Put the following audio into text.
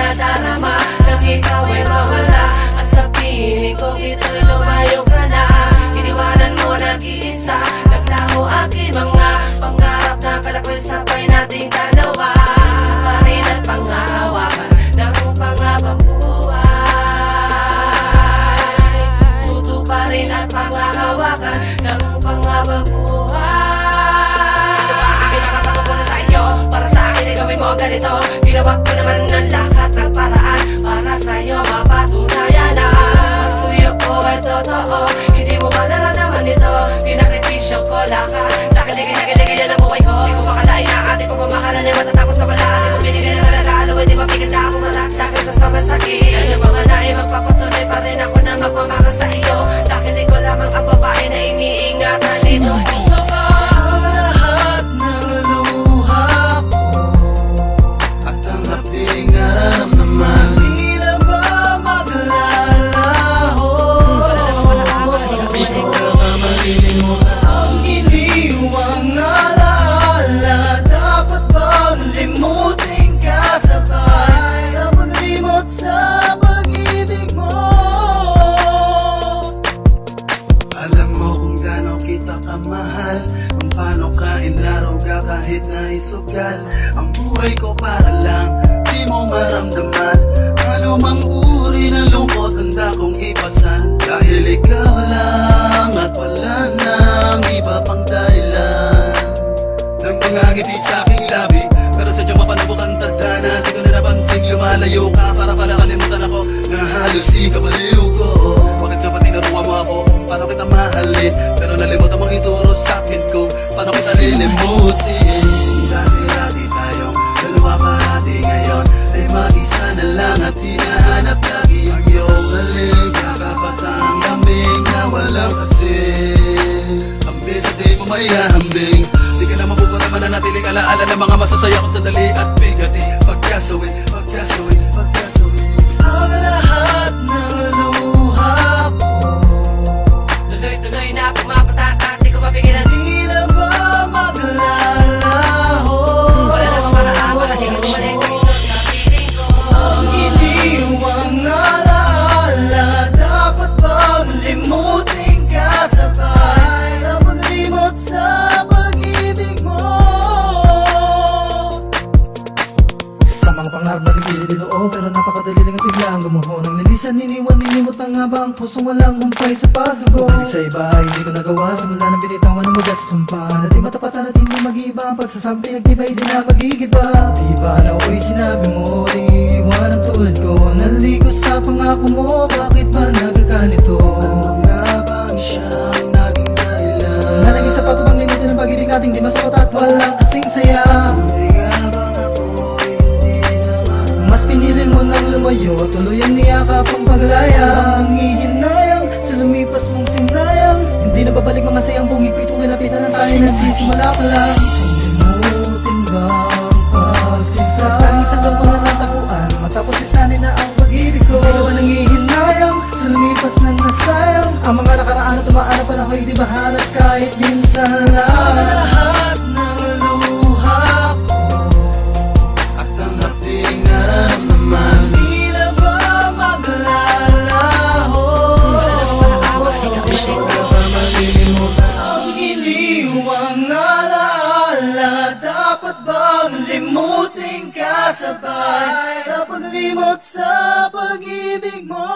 nadarama Nang ikaw ay mawala. At sa ko ito'y lumayo ka na. Iniwanan mo nag-iisa Naglaho akin mga. Pangarap na palakoy Sabay nating dalawa. Parin at pangahawakan Nang pangabang buhay. Tuto pa rin at pangahawakan Nang pangabang buhay. Ano akin nakatanggap ko na sa inyo Para sa akin ay gawin mo ganito. Ginawa ko naman ng lahat. Para sa'yo mapatunayan na. Pagsuyo ko ay totoo Hindi mo ba nararamdaman ito. Sinakripisyo ko lahat Nakiligay nakiligay alam mo kung gaano kita kamahal Kung paano ka inaruga kahit na isugal. Ang buhay ko para lang Di mo maramdaman. Ano mang uri ng lungkot Handa kong ipasan. Dahil ikaw lang At wala nang iba pang dahilan. Nang mga ngiti sa aking labi Pero sadya mapanubukan tadhana Di ko na napansin lumalayo ka. Para pala kalimutan ako Na halos ikabaliw paano kita mahalin Pero nalimutan mong ituro sa akin kung paano kita lilimutin. Dati-dati tayong dalawa parati ngayon Ay mag-isa na lang at hinahanap lagi ang iyong halik Kakapatang lambing na walang kasi Hambing sa di mo may hahambing Di ka na mabukura mananatiling alaala ng mga masasaya kong sandali mga pangarap na tigilid dinoo Pero napakadali lang at biglang gumuho Nang nilisan, niniwan, ba Ang pusong walang humpay sa pagdugo Balik sa iba, hindi ko nagawa. Simula nang binitawan ng magas sa sumpahan At di matapatan at hindi mag-iba Ang pagsasabi pinagtibay di na magigiba Di ba na ako'y sinabi mo Di iwanan tulad ko. Naligo sa pangako mo Bakit ba nagkakanito? Nang Tuloy ang niyakap ang paglaya Ang nangihinayang sa lumipas mong sinayang Hindi na babalik mga sayang bungipit Kung kinapitan na tayo nagsisimula pa lang. Limutin ba ang pagsinta Tanging sa kampo na natakuan. Matapos isanin na ang pag-ibig ko. Ikaw ang nangihinayang sa lumipas nasayang? Ang mga nakaraan at tumaan pa na ako'y di bahalat Kahit minsan lang Dapat bang limutin ka sabay Sa paglimot sa pag-ibig mo.